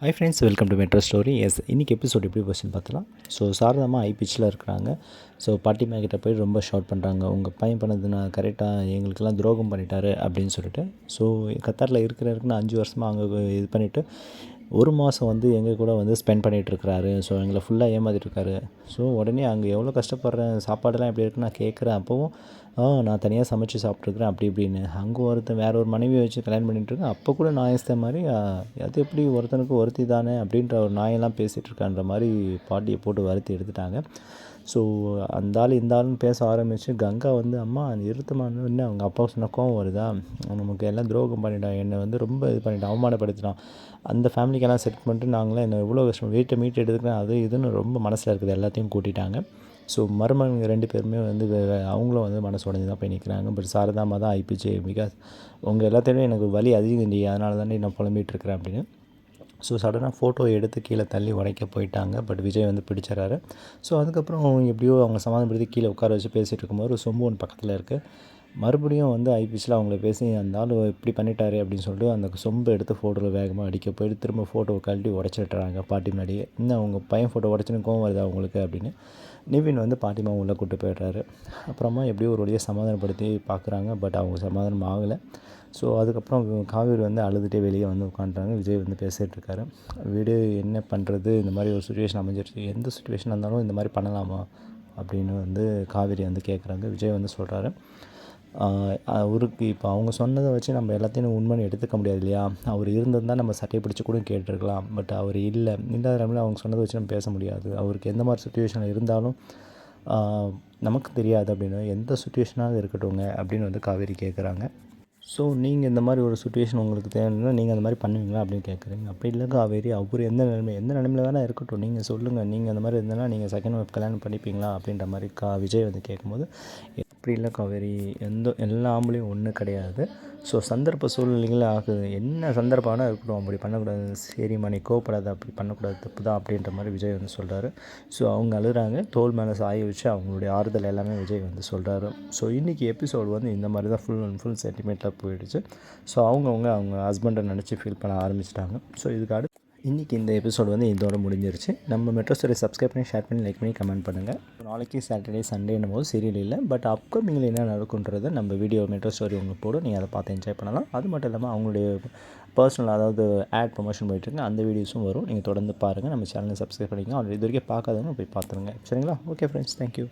Hi friends welcome to metro stories இன்றைக்கி episode எப்படி போச்சுன்னு பார்த்தலாம். ஸோ சாரதமாக ஐ பிச்சில் இருக்கிறாங்க. ஸோ பாட்டிமா கிட்ட போய் ரொம்ப ஷார்ட் பண்ணுறாங்க உங்கள் பையன் பண்ணது நான் கரெக்டாக எங்களுக்கெல்லாம் துரோகம் பண்ணிட்டாரு அப்படின்னு சொல்லிட்டு. ஸோ கத்தாரில் இருக்கிற இருக்குன்னு அஞ்சு வருஷமாக அங்கே இது பண்ணிவிட்டு ஒரு மாதம் வந்து எங்கள் கூட வந்து ஸ்பெண்ட் பண்ணிகிட்ருக்கிறாரு ஸோ எங்களை ஃபுல்லாக ஏமாற்றிட்டுருக்காரு ஸோ உடனே அங்கே எவ்வளோ கஷ்டப்படுறேன் சாப்பாடெல்லாம் எப்படி இருக்குன்னு நான் கேட்குறேன். அப்போவும் ஆ நான் தனியாக சமைச்சு சாப்பிட்ருக்குறேன் அப்படி இப்படின்னு. அங்கே ஒருத்தன் வேறு ஒரு மனைவியை வச்சு கல்யாணம் பண்ணிகிட்ருக்கேன் அப்போ கூட நான் ஏசித்த மாதிரி அது எப்படி ஒருத்தனுக்கு ஒருத்தி தானே? அப்படின்ற ஒரு நாயெல்லாம் பேசிகிட்டு இருக்கான்ற மாதிரி பாட்டியை போட்டு வருத்தி எடுத்துட்டாங்க. ஸோ அந்த ஆள் இந்த ஆளுன்னு பேச ஆரம்பித்து கங்கா வந்து அம்மா நிறுத்தமானு என்ன அவங்க அப்பா சொன்ன கோவம் வருதா? நமக்கு எல்லாம் துரோகம் பண்ணிட்டான். என்னை வந்து ரொம்ப இது பண்ணிட்டான் அவமானப்படுத்தினான் அந்த ஃபேமிலி ஃபேமிலிக்கெல்லாம் செட் பண்ணிட்டு நாங்களாம் என்ன எவ்வளோ கஷ்டம் வீட்டை மீட்டு எடுத்துக்கிறேன் அது இதுன்னு ரொம்ப மனசில் இருக்குது. எல்லாத்தையும் கூட்டிட்டாங்க. ஸோ மருமகங்க ரெண்டு பேருமே வந்து அவங்களும் வந்து மனசு உடஞ்சி தான் போய் நிற்கிறாங்க பட் சாரதாமா தான் ஐபிஜே பிகாஸ் உங்கள் எல்லாத்தையுமே எனக்கு வலி அதிகண்டி அதனால தானே நான் புலம்பிட்டு இருக்கிறேன் அப்படின்னு. ஸோ சடனாக ஃபோட்டோ எடுத்து கீழே தள்ளி உடைக்க போயிட்டாங்க. பட் விஜய் வந்து பிடிச்சிடறாரு. ஸோ அதுக்கப்புறம் எப்படியோ அவங்க சமாதானப்படுத்தி கீழே உட்கார வச்சு பேசிகிட்டு இருக்கும்போது ஒரு சொம்பு ஒன்று பக்கத்தில் இருக்குது மறுபடியும் வந்து ஐபிஎஸ்சில் அவங்கள பேசி அந்த ஆள் இப்படி பண்ணிட்டாரு அப்படின்னு சொல்லிட்டு அந்த சொம்பு எடுத்து ஃபோட்டோவில் வேகமாக அடிக்க போயிட்டு திரும்ப ஃபோட்டோவை கழட்டி உடச்சிட்டுறாங்க பாட்டி முன்னாடியே இன்னும் அவங்க பையன் ஃபோட்டோ உடச்சுன்னு கோவம் வருது அவங்களுக்கு அப்படின்னு. நிவின் வந்து பாட்டிமா உள்ளே கூட்டு போயிடுறாரு. அப்புறமா எப்படியோ ஒரு வழியாக சமாதானப்படுத்தி பார்க்குறாங்க பட் அவங்க சமாதானம் ஆகலை. ஸோ அதுக்கப்புறம் காவேரி வந்து அழுதுகிட்டே வெளியே வந்து உட்காந்துறாங்க விஜய் வந்து பேசிகிட்டு இருக்காரு. வீடு என்ன பண்ணுறது இந்த மாதிரி ஒரு சுச்சுவேஷன் அமைஞ்சிருச்சு. எந்த சுச்சுவேஷன் இருந்தாலும் இந்த மாதிரி பண்ணலாமா? அப்படின்னு வந்து காவேரி வந்து கேட்குறாங்க விஜய் வந்து சொல்கிறாரு அவருக்கு இப்போ அவங்க சொன்னதை வச்சு நம்ம எல்லாத்தையும் உண்மைன்னு எடுத்துக்க முடியாது இல்லையா? அவர் இருந்திருந்தால் நம்ம சட்டையை பிடிச்சி கூட கேட்டிருக்கலாம். பட் அவர் இல்லை. இல்லாத டைமில் அவங்க சொன்னதை வச்சு நம்ம பேச முடியாது. அவருக்கு எந்த மாதிரி சுச்சுவேஷனில் இருந்தாலும் நமக்கு தெரியாது அப்படின்னு. எந்த சுச்சுவேஷனாக இருக்கட்டும்ங்க அப்படின்னு வந்து காவேரி கேட்குறாங்க ஸோ நீங்கள் இந்த மாதிரி ஒரு சுச்சுவேஷன் உங்களுக்கு தேவைன்னா நீங்கள் அந்த மாதிரி பண்ணுவீங்களா அப்படின்னு கேட்குறீங்க அப்படி இல்லை காவேரி அவர் எந்த நிலைமை எந்த நிலைமையில் வேணால் இருக்கட்டும். நீங்கள் சொல்லுங்கள் நீங்கள் அந்த மாதிரி இருந்தனா நீங்கள் செகண்ட் ஒய்ஃப் கல்யாணம் பண்ணிப்பீங்களா அப்படின்ற மாதிரி கா விஜய் வந்து கேட்கும்போது அப்படி இல்லை காவேரி எந்த எல்லா ஆம்பளையும் ஒன்று கிடையாது. ஸோ சந்தர்ப்ப சூழ்நிலைகள் ஆகுது. என்ன சந்தர்ப்பம்னா இருக்கட்டும் அப்படி பண்ணக்கூடாது. சரிம்மா நீ கோவப்படாத அப்படி பண்ணக்கூடாது. தப்பு தான் அப்படின்ற மாதிரி விஜய் வந்து சொல்கிறாரு ஸோ அவங்க அழுகிறாங்க. தோல் மேலே சாய வச்சு அவங்களுடைய ஆறுதல் எல்லாமே விஜய் வந்து சொல்கிறாரு ஸோ இன்றைக்கி எபிசோடு வந்து இந்த மாதிரி தான் ஃபுல் அண்ட் ஃபுல் சென்டிமெண்ட்டாக போயிடுச்சு. ஸோ அவங்கவுங்க அவங்க ஹஸ்பண்டை நினச்சி ஃபீல் பண்ண ஆரம்பிச்சிட்டாங்க. ஸோ இதுக்கு அடுத்து இன்றைக்கி இந்த எபிசோடு வந்து இதோட முடிஞ்சிருச்சு. நம்ம மெட்ரோ ஸ்டோரி சப்ஸ்கிரைப் பண்ணி ஷேர் பண்ணி லைக் பண்ணி கமெண்ட் பண்ணுங்கள் நாளைக்கு சாட்டர்டே சண்டேன்னும் போது சீரியல் இல்லை பட் அப்கமிங்கில் என்ன நடக்குன்றதை நம்ம வீடியோ மெட்ரோ ஸ்டோரி உங்களுக்கு போடும். நீங்கள் அதை பார்த்து என்ஜாய் பண்ணலாம். அது மட்டும் இல்லாமல் அவங்களுடைய பர்சனல் அதாவது ஆட் ப்ரொமோஷன் போயிட்டுருங்க அந்த வீடியோஸும் வரும். நீங்கள் தொடர்ந்து பாருங்கள் நம்ம சேனலை சப்ஸ்கிரைப் பண்ணிக்கங்க. ஆல்ரெடி இது வரைக்கும் பார்க்காதவங்க போய் பார்த்துருங்க. சரிங்களா? Okay friends thank you